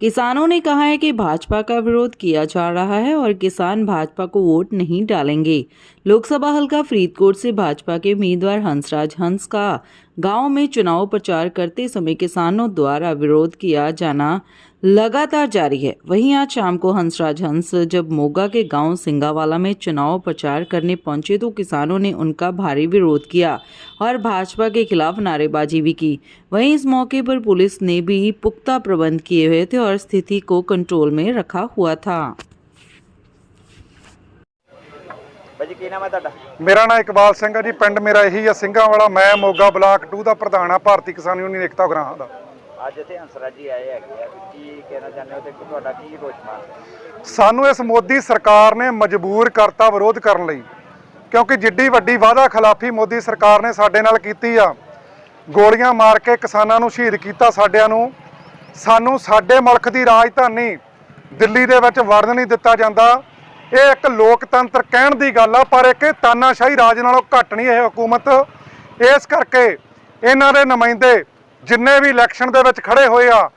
किसानों ने कहा है कि भाजपा का विरोध किया जा रहा है और किसान भाजपा को वोट नहीं डालेंगे। लोकसभा हल्का फरीदकोट से भाजपा के उम्मीदवार हंसराज हंस का गाँव में चुनाव प्रचार करते समय किसानों द्वारा विरोध किया जाना लगातार जारी है। वहीं आज शाम को हंसराज हंस जब मोगा के गाँव सिंगावाला में चुनाव प्रचार करने पहुँचे तो किसानों ने उनका भारी विरोध किया और भाजपा के खिलाफ नारेबाजी भी की। वहीं इस मौके पर पुलिस ने भी पुख्ता प्रबंध किए हुए थे और स्थिति को कंट्रोल में रखा हुआ था। ਭਾਜੀ ਕੀ ਨਾਮ ਹੈ ਤੁਹਾਡਾ? ਮੇਰਾ ਨਾਮ ਇਕਬਾਲ ਸਿੰਘ ਹੈ ਜੀ ਪਿੰਡ ਮੇਰਾ ਇਹੀ ਆ ਸਿੰਘਾਂ ਵਾਲਾ ਮੈਂ ਮੋਗਾ ਬਲਾਕ 2 ਦਾ ਪ੍ਰਧਾਨ ਆ ਭਾਰਤੀ ਕਿਸਾਨ ਯੂਨੀਅਨ ਏਕਤਾ ਉਗਰਾਹਾਂ ਦਾ। ਅੱਜ ਇੱਥੇ ਹੰਸਰਾਜ ਜੀ ਆਏ ਹੈਗੇ ਆ ਕੀ ਕਹਿਣਾ ਚਾਹੁੰਦੇ ਹੋ ਤੇ ਤੁਹਾਡਾ ਕੀ ਰੋਸ਼ਮਾਨ ਸਾਨੂੰ ਇਸ ਮੋਦੀ ਸਰਕਾਰ ਨੇ ਮਜਬੂਰ ਕਰਤਾ ਵਿਰੋਧ ਕਰਨ ਲਈ ਕਿਉਂਕਿ ਜਿੱਡੀ ਵੱਡੀ ਵਾਅਦਾ ਖਿਲਾਫੀ ਮੋਦੀ ਸਰਕਾਰ ਨੇ ਸਾਡੇ ਨਾਲ ਕੀਤੀ ਆ ਗੋਲੀਆਂ ਮਾਰ ਕੇ ਕਿਸਾਨਾਂ ਨੂੰ ਸ਼ਹੀਦ ਕੀਤਾ ਸਾਡਿਆਂ ਨੂੰ ਸਾਨੂੰ ਸਾਡੇ ਮੁਲਕ ਦੀ ਰਾਜਧਾਨੀ ਦਿੱਲੀ ਦੇ ਵਿੱਚ ਵੜਨ ਨਹੀਂ ਦਿੱਤਾ ਜਾਂਦਾ ਇਹ ਇੱਕ ਲੋਕਤੰਤਰ ਕਹਿਣ ਦੀ ਗੱਲ ਆ, ਪਰ ਇੱਕ ਤਾਨਾਸ਼ਾਹੀ ਰਾਜ ਨਾਲੋਂ ਘੱਟ ਨਹੀਂ ਇਹ ਹਕੂਮਤ। ਇਸ ਕਰਕੇ ਇਹਨਾਂ ਦੇ ਨੁਮਾਇੰਦੇ ਜਿੰਨੇ ਵੀ ਇਲੈਕਸ਼ਨ ਦੇ ਵਿੱਚ ਖੜੇ ਹੋਏ ਆ,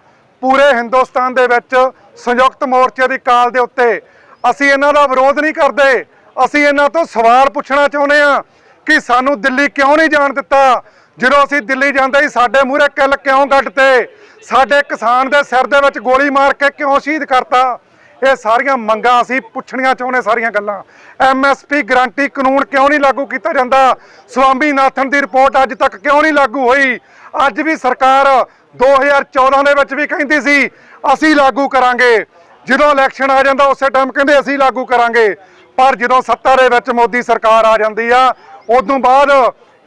ਪੂਰੇ ਹਿੰਦੁਸਤਾਨ ਦੇ ਵਿੱਚ ਸੰਯੁਕਤ ਮੋਰਚੇ ਦੀ ਕਾਲ ਦੇ ਉੱਤੇ ਅਸੀਂ ਇਹਨਾਂ ਦਾ ਵਿਰੋਧ ਨਹੀਂ ਕਰਦੇ। ਅਸੀਂ ਇਹਨਾਂ ਤੋਂ ਸਵਾਲ ਪੁੱਛਣਾ ਚਾਹੁੰਦੇ ਆ ਕਿ ਸਾਨੂੰ ਦਿੱਲੀ ਕਿਉਂ ਨਹੀਂ ਜਾਣ ਦਿੱਤਾ? ਜਦੋਂ ਅਸੀਂ ਦਿੱਲੀ ਜਾਂਦੇ ਸੀ, ਸਾਡੇ ਮੂਹਰੇ ਕਿੱਲ ਕਿਉਂ ਗੱਡਤੇ? ਸਾਡੇ ਕਿਸਾਨ ਦੇ ਸਿਰ ਦੇ ਵਿੱਚ ਗੋਲੀ ਮਾਰ ਕੇ ਕਿਉਂ ਸ਼ਹੀਦ ਕਰਤਾ? ਇਹ ਸਾਰੀਆਂ ਮੰਗਾਂ ਅਸੀਂ ਪੁੱਛਣੀਆਂ ਚਾਹੁੰਦੇ ਸਾਰੀਆਂ ਗੱਲਾਂ। ਐਮਐਸਪੀ ਗਰੰਟੀ ਕਾਨੂੰਨ ਕਿਉਂ ਨਹੀਂ ਲਾਗੂ ਕੀਤਾ ਜਾਂਦਾ? ਸਵਾਮੀਨਾਥਨ ਦੀ ਰਿਪੋਰਟ ਅੱਜ ਤੱਕ ਕਿਉਂ ਨਹੀਂ ਲਾਗੂ ਹੋਈ? ਅੱਜ ਵੀ ਸਰਕਾਰ 2014 ਦੇ ਵਿੱਚ ਵੀ ਕਹਿੰਦੀ ਸੀ, ਅਸੀਂ ਲਾਗੂ ਕਰਾਂਗੇ। ਜਦੋਂ ਇਲੈਕਸ਼ਨ ਆ ਜਾਂਦਾ, ਉਸੇ ਟਾਈਮ ਕਹਿੰਦੇ ਅਸੀਂ ਲਾਗੂ ਕਰਾਂਗੇ। ਪਰ ਜਦੋਂ ਸੱਤਾ ਦੇ ਵਿੱਚ ਮੋਦੀ ਸਰਕਾਰ ਆ ਜਾਂਦੀ ਆ, ਉਦੋਂ ਬਾਅਦ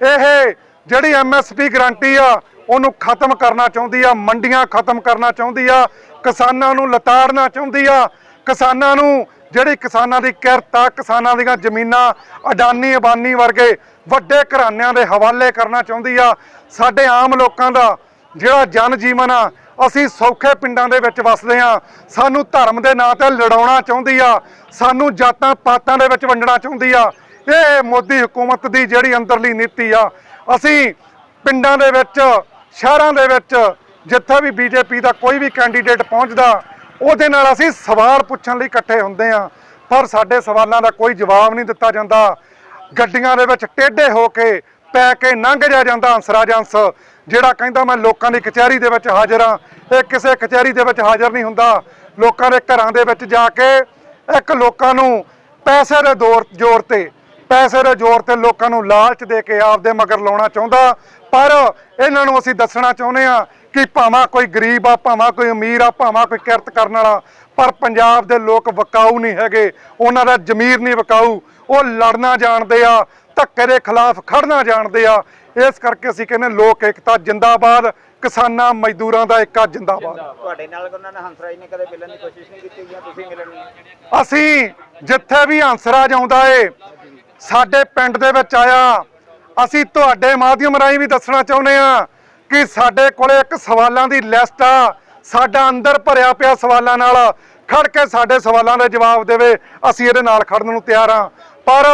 ਇਹ ਜਿਹੜੀ ਐਮਐਸਪੀ ਗਰੰਟੀ ਆ, ਉਹਨੂੰ ਖਤਮ ਕਰਨਾ ਚਾਹੁੰਦੀ ਆ, ਮੰਡੀਆਂ ਖਤਮ ਕਰਨਾ ਚਾਹੁੰਦੀ ਆ, ਕਿਸਾਨਾਂ ਨੂੰ ਲਤਾੜਨਾ ਚਾਹੁੰਦੀ ਆ ਕਿਸਾਨਾਂ ਨੂੰ, ਜਿਹੜੀ ਕਿਸਾਨਾਂ ਦੀ ਕਿਰਤ ਆ, ਕਿਸਾਨਾਂ ਦੀਆਂ ਜ਼ਮੀਨਾਂ ਅਡਾਨੀ ਅਬਾਨੀ ਵਰਗੇ ਵੱਡੇ ਘਰਾਣਿਆਂ ਦੇ ਹਵਾਲੇ ਕਰਨਾ ਚਾਹੁੰਦੀ ਆ, ਸਾਡੇ ਆਮ ਲੋਕਾਂ ਦਾ ਜਿਹੜਾ ਜਨ ਜੀਵਨ ਆ, ਅਸੀਂ ਸੌਖੇ ਪਿੰਡਾਂ ਦੇ ਵਿੱਚ ਵਸਦੇ ਆ, ਸਾਨੂੰ ਧਰਮ ਦੇ ਨਾਂ ਤੇ ਲੜਾਉਣਾ ਚਾਹੁੰਦੀ ਆ, ਸਾਨੂੰ ਜਾਤਾਂ ਪਾਤਾਂ ਦੇ ਵਿੱਚ ਵੰਡਣਾ ਚਾਹੁੰਦੀ ਆ, ਇਹ ਮੋਦੀ ਹਕੂਮਤ ਦੀ ਜਿਹੜੀ ਅੰਦਰਲੀ ਨੀਤੀ ਆ, ਅਸੀਂ ਪਿੰਡਾਂ ਦੇ ਵਿੱਚ, ਸ਼ਹਿਰਾਂ ਦੇ ਵਿੱਚ, ਜਿੱਥੇ ਵੀ ਬੀਜੇਪੀ ਦਾ ਕੋਈ ਵੀ ਕੈਂਡੀਡੇਟ ਪਹੁੰਚਦਾ ਉਹਦੇ ਨਾਲ ਅਸੀਂ ਸਵਾਲ ਪੁੱਛਣ ਲਈ ਇਕੱਠੇ ਹੁੰਦੇ ਆ ਪਰ ਸਾਡੇ ਸਵਾਲਾਂ ਦਾ ਕੋਈ ਜਵਾਬ ਨਹੀਂ ਦਿੱਤਾ ਜਾਂਦਾ। ਗੱਡੀਆਂ ਦੇ ਵਿੱਚ ਟੇਢੇ ਹੋ ਕੇ ਪੈ ਕੇ ਲੰਘ ਜਾ ਜਾਂਦਾ ਹੰਸਰਾਜ ਹੰਸ ਜਿਹੜਾ ਕਹਿੰਦਾ ਮੈਂ ਲੋਕਾਂ ਦੀ ਕਚਹਿਰੀ ਦੇ ਵਿੱਚ ਹਾਜ਼ਰ ਹਾਂ। ਇਹ ਕਿਸੇ ਕਚਹਿਰੀ ਦੇ ਵਿੱਚ ਹਾਜ਼ਰ ਨਹੀਂ ਹੁੰਦਾ। ਲੋਕਾਂ ਦੇ ਘਰਾਂ ਦੇ ਵਿੱਚ ਜਾ ਕੇ ਇੱਕ ਲੋਕਾਂ ਨੂੰ ਪੈਸੇ ਦੇ ਦੌਰ, ਜ਼ੋਰ ਤੇ, ਪੈਸੇ ਦੇ ਜ਼ੋਰ ਤੇ ਲੋਕਾਂ ਨੂੰ ਲਾਲਚ ਦੇ ਕੇ ਆਪਦੇ ਮਗਰ ਲਾਉਣਾ ਚਾਹੁੰਦਾ। ਪਰ ਇਹਨਾਂ ਨੂੰ ਅਸੀਂ ਦੱਸਣਾ ਚਾਹੁੰਦੇ ਆ ਕਿ ਭਾਵੇਂ ਕੋਈ ਗਰੀਬ ਆ ਭਾਵੇਂ ਕੋਈ ਅਮੀਰ ਆ ਭਾਵੇਂ ਕੋਈ ਕਿਰਤ ਕਰਨ ਵਾਲਾ ਪਰ ਪੰਜਾਬ ਦੇ ਲੋਕ ਵਕਾਊ ਨਹੀਂ ਹੈਗੇ। ਉਹਨਾਂ ਦਾ ਜ਼ਮੀਰ ਨਹੀਂ ਵਕਾਊ। ਉਹ ਲੜਨਾ ਜਾਣਦੇ ਆ ਧੱਕੇ ਦੇ ਖਿਲਾਫ ਖੜਨਾ ਜਾਣਦੇ ਆ। ਇਸ ਕਰਕੇ ਅਸੀਂ ਕਹਿੰਦੇ ਲੋਕ ਏਕਤਾ ਜਿੰਦਾਬਾਦ ਕਿਸਾਨਾਂ ਮਜ਼ਦੂਰਾਂ ਦਾ ਏਕਾ ਜਿੰਦਾਬਾਦ। ਤੁਹਾਡੇ ਨਾਲ ਉਹਨਾਂ ਨੇ ਹੰਸਰਾਜ ਨੇ ਕਦੇ ਮਿਲਣ ਦੀ ਕੋਸ਼ਿਸ਼ ਨਹੀਂ ਕੀਤੀ ਜਾਂ ਤੁਸੀਂ ਮਿਲਣ ਅਸੀਂ ਜਿੱਥੇ ਵੀ ਹੰਸਰਾਜ ਆਉਂਦਾ ਏ ਸਾਡੇ ਪਿੰਡ ਦੇ ਵਿੱਚ ਆਇਆ। ਅਸੀਂ ਤੁਹਾਡੇ ਮਾਧਿਅਮ ਰਾਹੀਂ ਵੀ ਦੱਸਣਾ ਚਾਹੁੰਦੇ ਆ ਕਿ ਸਾਡੇ ਕੋਲੇ ਇੱਕ ਸਵਾਲਾਂ ਦੀ ਲਿਸਟ ਆ। ਸਾਡਾ ਅੰਦਰ ਭਰਿਆ ਪਿਆ ਸਵਾਲਾਂ ਨਾਲ ਖੜ ਕੇ ਸਾਡੇ ਸਵਾਲਾਂ ਦੇ ਜਵਾਬ ਦੇਵੇ। ਅਸੀਂ ਇਹਦੇ ਨਾਲ ਖੜਨ ਨੂੰ ਤਿਆਰ ਆ। ਪਰ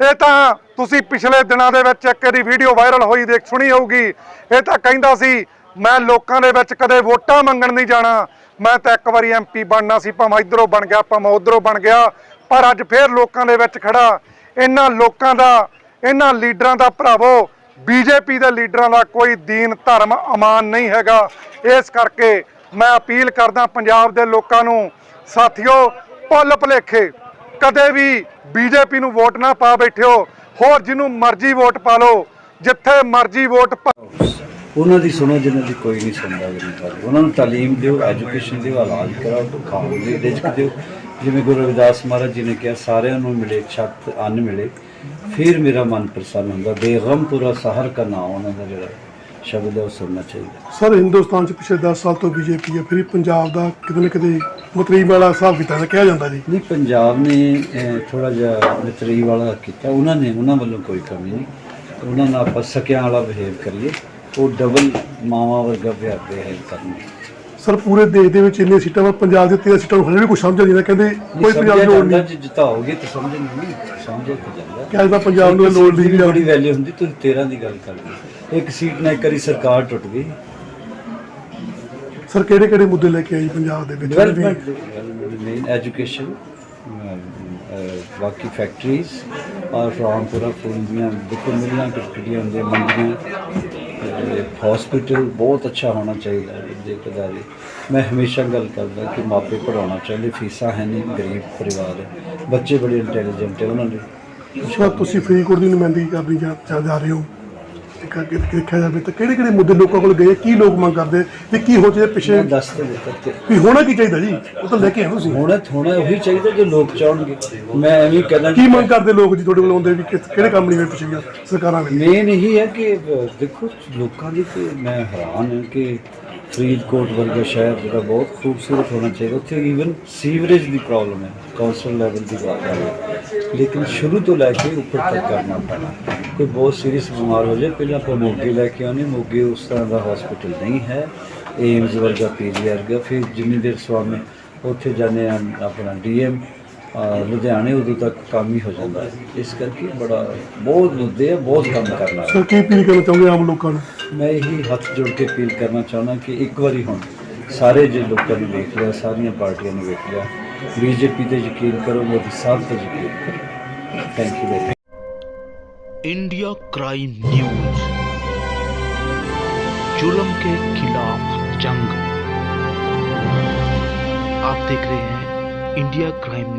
ਇਹ ਤਾਂ ਤੁਸੀਂ ਪਿਛਲੇ ਦਿਨਾਂ ਦੇ ਵਿੱਚ ਇੱਕ ਇਹਦੀ ਵੀਡੀਓ ਵਾਇਰਲ ਹੋਈ ਦੇਖ, ਸੁਣੀ ਹੋਊਗੀ। ਇਹ ਤਾਂ ਕਹਿੰਦਾ ਸੀ, ਮੈਂ ਲੋਕਾਂ ਦੇ ਵਿੱਚ ਕਦੇ ਵੋਟਾਂ ਮੰਗਣ ਨਹੀਂ ਜਾਣਾ। ਮੈਂ ਤਾਂ ਇੱਕ ਵਾਰੀ ਐਮਪੀ ਬਣਨਾ ਸੀ, ਭਾਵੇਂ ਇਧਰੋਂ ਬਣ ਗਿਆ, ਭਾਵੇਂ ਉਧਰੋਂ ਬਣ ਗਿਆ। ਪਰ ਅੱਜ ਫੇਰ ਲੋਕਾਂ ਦੇ ਵਿੱਚ ਖੜਾ। ਇਹਨਾਂ ਲੋਕਾਂ ਦਾ, ਇਹਨਾਂ ਲੀਡਰਾਂ ਦਾ ਭਰਾਵੋ ਬੀਜੇਪੀ ਦੇ ਲੀਡਰਾਂ ਦਾ ਕੋਈ ਦੀਨ, ਧਰਮ, ਅਮਾਨ ਨਹੀਂ ਹੈਗਾ। ਇਸ ਕਰਕੇ ਮੈਂ ਅਪੀਲ ਕਰਦਾ ਪੰਜਾਬ ਦੇ ਲੋਕਾਂ ਨੂੰ, ਸਾਥੀਓ, ਭੁੱਲ ਭੁਲੇਖੇ, ਕਦੇ ਵੀ ਬੀਜੇਪੀ ਨੂੰ ਵੋਟ ਨਾ ਪਾ ਬੈਠਿਓ, ਹੋਰ ਜਿਹਨੂੰ ਮਰਜ਼ੀ ਵੋਟ ਪਾ ਲਓ, ਜਿੱਥੇ ਮਰਜ਼ੀ ਵੋਟ ਪਾ ਉਹਨਾਂ ਦੀ ਸੁਣੋ, ਜਿਹਨਾਂ ਦੀ ਕੋਈ ਨਹੀਂ ਸੁਣਦਾ ਉਹਨਾਂ ਨੂੰ ਤਾਲੀਮ ਦਿਓ, ਐਜੂਕੇਸ਼ਨ ਦਿਓ, ਇਲਾਜ ਕਰਾਓ, ਖਾਣ ਦੀ ਰਿਜ਼ਕ ਦਿਓ। ਜਿਵੇਂ ਗੁਰੂ ਰਵਿਦਾਸ ਮਹਾਰਾਜ ਜੀ ਨੇ ਕਿਹਾ ਸਾਰਿਆਂ ਨੂੰ ਮਿਲੇ ਛੱਤ ਅੰਨ ਮਿਲੇ ਫਿਰ ਮੇਰਾ ਮਨ ਪ੍ਰਸੰਨ ਹੁੰਦਾ। ਬੇਗਮ ਪੂਰਾ ਸਹਰ ਕਰਨਾ ਉਹਨਾਂ ਦਾ ਜਿਹੜਾ ਸ਼ਬਦ ਹੈ ਉਹ ਸੁਣਨਾ ਚਾਹੀਦਾ। ਸਰ ਹਿੰਦੁਸਤਾਨ ਚ ਪਿਛਲੇ 10 ਸਾਲ ਤੋਂ ਬੀਜੇਪੀ ਹੈ ਫਿਰ ਪੰਜਾਬ ਦਾ ਕਿਤੇ ਨਾ ਕਿਤੇ ਮਤਰੀਬ ਵਾਲਾ ਹਿਸਾਬ ਕੀਤਾ ਜਾਂਦਾ ਕਿਹਾ ਜਾਂਦਾ ਜੀ। ਨਹੀਂ ਪੰਜਾਬ ਨੇ ਥੋੜਾ ਜਿਹਾ ਨਤਰੀ ਵਾਲਾ ਕੀਤਾ। ਉਹਨਾਂ ਨੇ ਉਹਨਾਂ ਵੱਲੋਂ ਕੋਈ ਕਮੀ ਨਹੀਂ। ਉਹਨਾਂ ਨਾਲ ਆਪਾਂ ਸਕਿਆਂ ਵਾਲਾ ਬਿਹੇਵ ਕਰੀਏ। ਉਹ ਡਬਲ ਮਾਵਾ ਵਰਗਾ ਬਿਹੇਵ ਬਿਹੇਵ ਕਰਨਗੇ। ਸਰ ਪੂਰੇ ਦੇਸ਼ ਦੇ ਵਿੱਚ ਇੰਨੇ ਸੀਟਾਂ ਵਾ ਪੰਜਾਬ ਦੇ 13 ਸੀਟਾਂ ਨੂੰ ਹਲੇ ਵੀ ਕੁਝ ਸਮਝ ਨਹੀਂ ਆਉਂਦਾ ਕਹਿੰਦੇ ਕੋਈ ਪੰਜਾਬ ਦੀ ਲੋੜ ਨਹੀਂ। ਜਿਤਾਓਗੇ ਤਾਂ ਸਮਝ ਨਹੀਂ ਸਮਝੇ ਤਾਂ ਜਾਂਦਾ। ਕਿਹਾ ਜਾਂਦਾ ਪੰਜਾਬ ਨੂੰ ਲੋੜ ਨਹੀਂ ਪੰਜਾਬ ਵੈਲਿਊ ਹੁੰਦੀ ਤੁਸੀਂ 13 ਦੀ ਗੱਲ ਕਰਦੇ ਇੱਕ ਸੀਟ ਨਾਲ ਇੱਕ ਵਾਰੀ ਸਰਕਾਰ ਟੁੱਟ ਗਈ। ਸਰ ਕਿਹੜੇ ਕਿਹੜੇ ਮੁੱਦੇ ਲੈ ਕੇ ਆਈ ਪੰਜਾਬ ਦੇ ਵਿੱਚ? ਡਿਵੈਲਪਮੈਂਟ ਮੇਨ ਐਜੂਕੇਸ਼ਨ ਬਾਕੀ ਫੈਕਟਰੀਜ਼ ਰਾਮਪੁਰਾ ਫੂਲ ਦੀਆਂ ਦੇਖੋ ਮਿਲਾਂ ਕਿਹੜੀਆਂ ਹੁੰਦੀਆਂ, ਮੰਡੀਆਂ। ਹਸਪੀਟਲ ਬਹੁਤ ਅੱਛਾ ਹੋਣਾ ਚਾਹੀਦਾ ਹੈ ਜੇ ਮੈਂ ਹਮੇਸ਼ਾ ਗੱਲ ਕਰਦਾ ਕਿ ਮਾਪੇ ਪੜਾਉਣਾ ਚਾਹੀਦੇ, ਫੀਸਾਂ ਹੈ ਨਹੀਂ, ਗਰੀਬ ਪਰਿਵਾਰ ਹੈ। ਬੱਚੇ ਬੜੇ ਇੰਟੈਲੀਜੈਂਟ ਹੈ ਉਹਨਾਂ ਦੇ। ਸਰ, ਤੁਸੀਂ ਫਰੀਦਕੋਟ ਦੀ ਨੁਮਾਇੰਦਗੀ ਕਰਨੀ ਜਾ- ਜਾ ਰਹੇ ਹੋ। ਅੱਗੇ ਦੇਖਿਆ ਜਾਵੇ ਤਾਂ ਕਿਹੜੇ ਕਿਹੜੇ ਮੁੱਦੇ ਲੋਕਾਂ ਕੋਲ ਗਏ ਕੀ ਲੋਕ ਮੰਗ ਕਰਦੇ ਤੇ ਕੀ ਹੋ ਚਾਹੀਦਾ ਪਿੱਛੇ? ਮੈਂ ਦੱਸ ਤੇ ਦਿੱਤਾ ਕਿ ਵੀ ਹੋਣਾ ਕੀ ਚਾਹੀਦਾ ਜੀ? ਉਹ ਤਾਂ ਲੈ ਕੇ ਆਏ ਤੁਸੀਂ ਹੋਣਾ ਹੋਣਾ ਉਹੀ ਚਾਹੀਦਾ ਜੋ ਲੋਕ ਚਾਹਣਗੇ। ਮੈਂ ਐਵੇਂ ਕਹਿੰਦਾ ਕੀ ਮੰਗ ਕਰਦੇ ਲੋਕ ਜੀ ਤੁਹਾਡੇ ਕੋਲ ਆਉਂਦੇ ਵੀ ਕਿਸ- ਕਿਹੜੇ ਕੰਮ ਨਹੀਂ ਹੋਏ ਪਿਛਲੀਆਂ ਸਰਕਾਰਾਂ ਵੇਲੇ ਮੇਨ ਇਹੀ ਹੈ ਕਿ ਅਹ, ਦੇਖੋ ਲੋਕਾਂ ਦੀ ਤੇ ਮੈਂ ਹੈਰਾਨ ਹਾਂ ਕਿ ਫਰੀਦਕੋਟ ਵਰਗਾ ਸ਼ਹਿਰ ਜਿਹੜਾ ਬਹੁਤ ਖੂਬਸੂਰਤ ਹੋਣਾ ਚਾਹੀਦਾ। ਉੱਥੇ ਈਵਨ ਸੀਵਰੇਜ ਦੀ ਪ੍ਰੋਬਲਮ ਹੈ ਕੌਂਸਲ ਲੈਵਲ ਦੀ ਬਾਤ ਹੈ। ਲੇਕਿਨ ਸ਼ੁਰੂ ਤੋਂ ਲੈ ਕੇ ਉੱਪਰ ਤੱਕ ਕਰਨਾ ਪੈਣਾ। ਕੋਈ ਬਹੁਤ ਸੀਰੀਅਸ ਬਿਮਾਰ ਹੋ ਜਾਏ, ਪਹਿਲਾਂ ਆਪਾਂ ਮੋਗੇ ਲੈ ਕੇ ਆਉਣੇ ਮੋਗੇ ਉਸ ਤਰ੍ਹਾਂ ਦਾ ਹਸਪੀਟਲ ਨਹੀਂ ਹੈ। ਏਮਜ਼ ਵਰਗਾ ਪੀਜੀਆਰ ਵਰਗਾ ਫਿਰ ਜਿੰਨੀ ਦੇਰ ਸਵਾਮੀ ਉੱਥੇ ਜਾਂਦੇ ਆ ਆਪਣਾ ਡੀਐਮ ਲੁਧਿਆਣੇ ਉਦੋਂ ਤੱਕ ਕੰਮ ਹੀ ਹੋ ਜਾਂਦਾ ਹੈ ਇਸ ਕਰਕੇ ਬੜਾ ਬਹੁਤ ਮੁੱਦੇ ਆ ਬਹੁਤ ਕੰਮ ਕਰਨਾ ਹੈ ਸਰ ਕੀ ਅਪੀਲ ਕਰਨਾ ਚਾਹੁੰਦੇ ਆਮ ਲੋਕਾਂ ਨੂੰ ਮੈਂ ਇਹੀ ਹੱਥ ਜੋੜ ਕੇ ਅਪੀਲ ਕਰਨਾ ਚਾਹੁੰਦਾ ਕਿ ਇੱਕ ਵਾਰੀ ਹੁਣ ਸਾਰੇ ਜੇ ਲੋਕਾਂ ਨੇ ਵੇਖ ਲਿਆ ਸਾਰੀਆਂ ਪਾਰਟੀਆਂ ਨੇ ਵੇਖ ਲਿਆ ਬੀਜੇਪੀ ਤੇ ਯਕੀਨ ਕਰੋ ਮੋਦੀ ਸਾਹਿਬ ਤੇ ਯਕੀਨ ਕਰੋ thank you very India crime news जुल्म के खिलाफ जंग आप देख रहे हैं इंडिया क्राइम न्यूज